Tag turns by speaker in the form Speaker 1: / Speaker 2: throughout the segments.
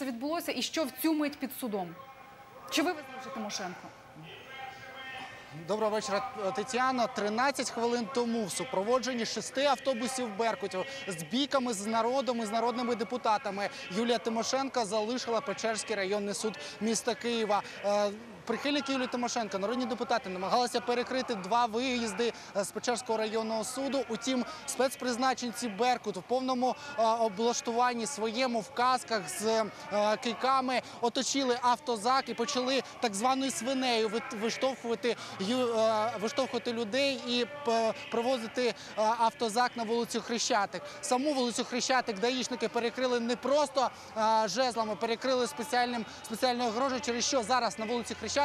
Speaker 1: все відбулося і що в цю мить під судом? Чи ви вже Тимошенко?
Speaker 2: Доброго вечора, Тетяна. 13 хвилин тому в супроводженні шести автобусів Беркутів з бійками з народом і з народними депутатами Юлія Тимошенка залишила Печерський районний суд міста Києва. Прихильники Юлії Тимошенко, народні депутати, намагалися перекрити два виїзди е, з Печерського районного суду. Утім, спецпризначенці Беркут в повному е, облаштуванні своєму в касках з е, кийками оточили автозак і почали так званою свинею виштовхувати, виштовхувати людей і п- привозити е, автозак на вулицю Хрещатик. Саму вулицю Хрещатик даїшники перекрили не просто жезлами, перекрили спеціальним спеціальною огорожею, через що зараз на вулиці Хрещатик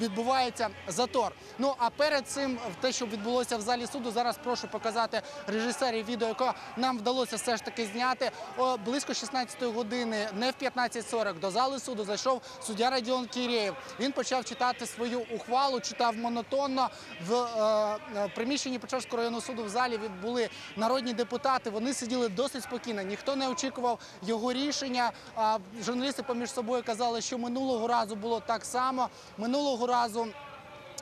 Speaker 2: відбувається затор. Ну а перед цим те, що відбулося в залі суду, зараз прошу показати режисерів відео, яке нам вдалося все ж таки зняти. О, близько 16 години, не в 15.40, до зали суду зайшов суддя Радіон Кірєєв. Він почав читати свою ухвалу, читав монотонно. В е, е, приміщенні Печерського районного суду в залі від- були народні депутати. Вони сиділи досить спокійно. Ніхто не очікував його рішення. А журналісти поміж собою казали, що минулого разу було так само. Минулого разу.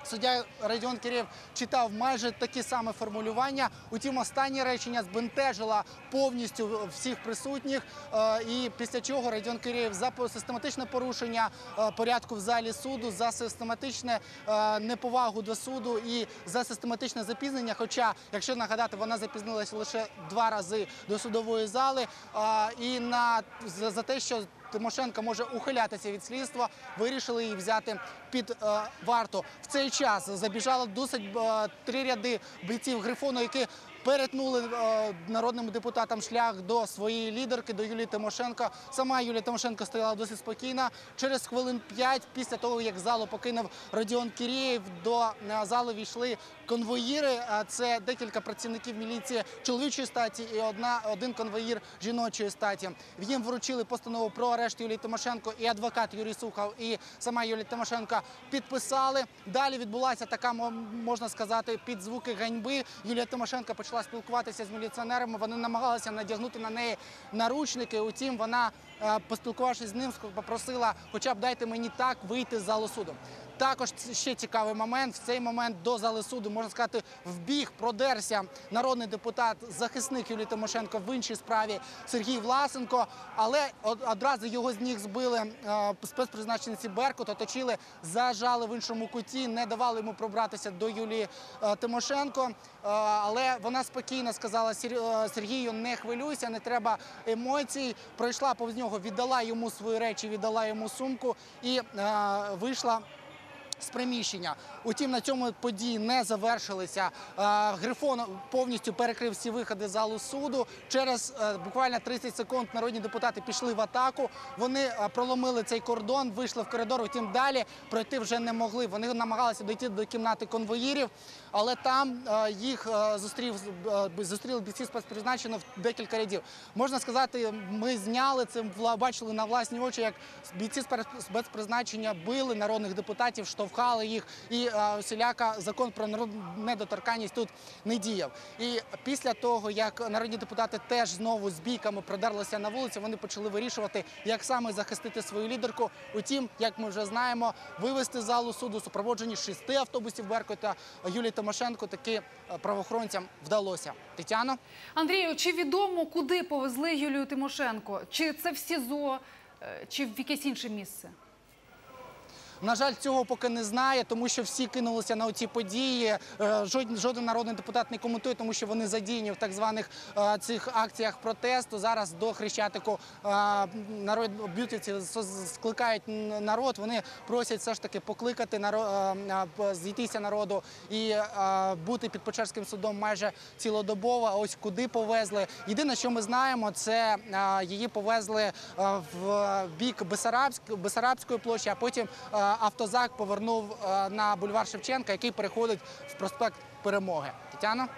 Speaker 2: Суддя Радіон Кирєв читав майже такі саме формулювання. Утім, останнє речення збентежило повністю всіх присутніх. Е, І після чого Радіон Кирєв за систематичне порушення е, порядку в залі суду, за систематичне е, неповагу до суду і за систематичне запізнення. Хоча, якщо нагадати, вона запізнилася лише два рази до судової зали. І на за те, що Тимошенко може ухилятися від слідства, вирішили її взяти під е, варту. В цей час забіжало досить е, три ряди бійців Грифону, які перетнули е, народним депутатам шлях до своєї лідерки, до Юлії Тимошенко. Сама Юлія Тимошенко стояла досить спокійно. Через хвилин п'ять після того, як залу покинув Родіон Кірєєв, до е, залу війшли конвоїри. Це декілька працівників міліції чоловічої статі і одна один конвоїр жіночої статі. Їм вручили постанову про арешт Юлії Тимошенко і адвокат Юрій Сухов, і сама Юлія Тимошенко підписали. Далі відбулася така, мо- можна сказати, під звуки ганьби. Юлія Тимошенко почала спілкуватися з міліціонерами. Вони намагалися надягнути на неї наручники. Утім, вона, е, поспілкувавшись з ним, попросила, хоча б дайте мені так вийти з залу суду. Також ще цікавий момент. В цей момент до зали суду можна сказати, вбіг, продерся народний депутат, захисник Юлії Тимошенко в іншій справі Сергій Власенко. Але одразу його з ніг збили е, спецпризначенці Беркут, оточили, зажали в іншому куті, не давали йому пробратися до Юлії е, Тимошенко. Е, але вона спокійно сказала Сергію, не хвилюйся, не треба емоцій. Пройшла повз нього, віддала йому свої речі, віддала йому сумку і вийшла з приміщення. Утім, на цьому події не завершилися. Е, Грифон повністю перекрив всі виходи залу суду. Через е, буквально 30 секунд народні депутати пішли в атаку. Вони е, проломили цей кордон, вийшли в коридор. Утім, далі пройти вже не могли. Вони намагалися дійти до кімнати конвоїрів, але там їх зустрів зустріли бійці спецпризначено в декілька рядів. Можна сказати, ми зняли це, бачили на власні очі, як бійці спец- спецпризначення били народних депутатів, штовхали їх, і е, всіляка закон про недоторканність тут не діяв. І після того, як народні депутати теж знову з бійками продерлися на вулиці, вони почали вирішувати, як саме захистити свою лідерку. Утім, як ми вже знаємо, вивести залу суду супроводжені шести автобусів Беркута Юлії Тимошенко таки е, правоохоронцям вдалося. Тетяно.
Speaker 1: Андрію, чи відомо, куди повезли Юлію Тимошенко? Чи це в СІЗО, е, чи в якесь інше місце?
Speaker 2: На жаль, цього поки не знає, тому що всі кинулися на ці події. Е, Жоден, народний депутат не коментує, тому що вони задіяні в так званих е, цих акціях протесту. Зараз до Хрещатику е, народ б'ютівці скликають народ. Вони просять все ж таки покликати зійтися народу і бути під Печерським судом майже цілодобово. Ось куди повезли. Єдине, що ми знаємо, це її повезли в бік Бесарабськ- Бесарабської площі, а потім автозак повернув е, на бульвар Шевченка, який переходить в проспект Перемоги. Тетяно?